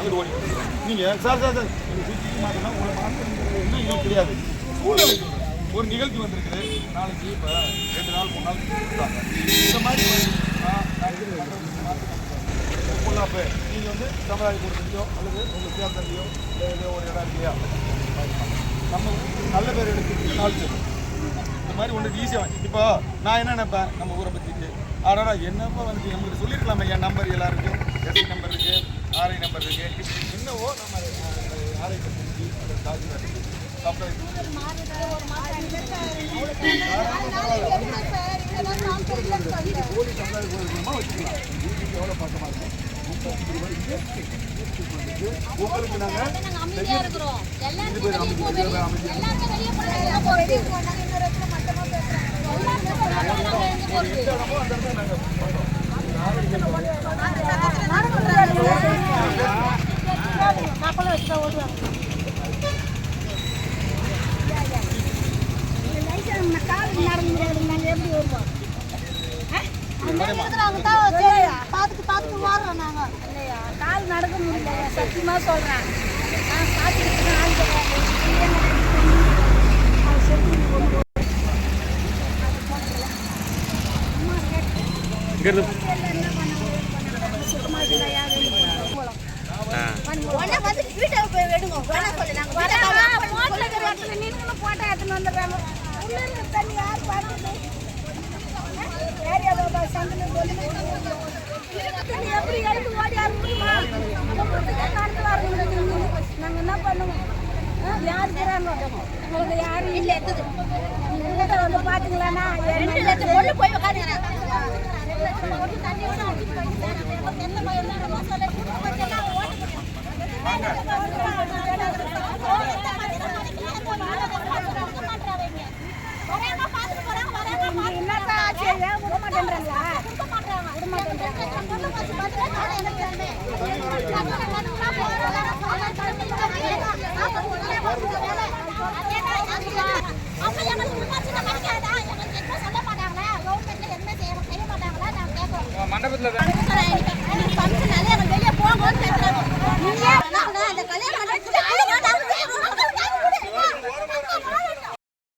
அங்கிட்டு ஓடி. நீங்கள் சார் சார் சார். நீங்கள் சுற்றி மாற்றினா உங்களை மாற்றுறது என்ன கிடையாது. சூழ்நிலை ஒரு நிகழ்ச்சி வந்திருக்குது. நாளைக்கு இப்போ ரெண்டு நாள் மூணு நாள் கொடுத்தாங்க இந்த மாதிரி பொல்லாப்பு. நீங்கள் வந்து சமுதாய கூட்டத்திலையோ அல்லது உங்கள் சேர்ந்தலையோ இல்லை ஏதோ ஒரு இடம் இல்லையா? நம்ம நல்ல பேர் எடுத்து நாள் இந்த மாதிரி ஒன்று ஈஸியாக இப்போ நான் என்ன நினைப்பேன்? நம்ம ஊரை பற்றிட்டு ஆனால் என்னப்பா வந்து நம்மளுக்கு சொல்லியிருக்கலாமே என் நம்பர் எல்லாருக்கும். இருக்குது எஸ்ஐ நம்பர் இருக்குது இருக்குது என்னவோ நம்ம ஆர்ஐ பற்றி அதை டாக்குமெண்ட் சப்ளை கோடி சமுதாய கூட்டமாக வச்சுக்கலாம். வீட்டுக்கு எவ்வளோ பக்கமாக இருக்கும் உங்களுக்கு நாங்கள் அமைதியா இருக்கிறோம். எல்லாருமே வெளியே போ, வெளியே- எல்லாருமே வெளியே போனா எல்லாம் போறது. எல்லாருமே பார்த்துட்டு பார்த்துட்டு ஓடுறோம் நாங்க இல்லையா கால் நடக்க முடியல சத்தியமா சொல்றேன் நான் பார்த்துக்கிட்டு ஆள் எடுங்க. போட்டோ எடுத்துன்னு வந்துடுறாங்க உள்ள இருக்க தண்ணி யார் பார்த்துட்டு எப்படி ஓடி ஆரம்பிக்குமா நாங்க என்ன பண்ணுவோம் யார் உங்களுக்கு யாரும் இல்லை எடுத்தது வந்து பார்த்தீங்களாண்ணா ரெண்டு லட்சம் பொண்ணு போய் உட்காருங்க. எந்த மண்டபத்தில் வெளியே பண்ண அந்த கல்யாணம்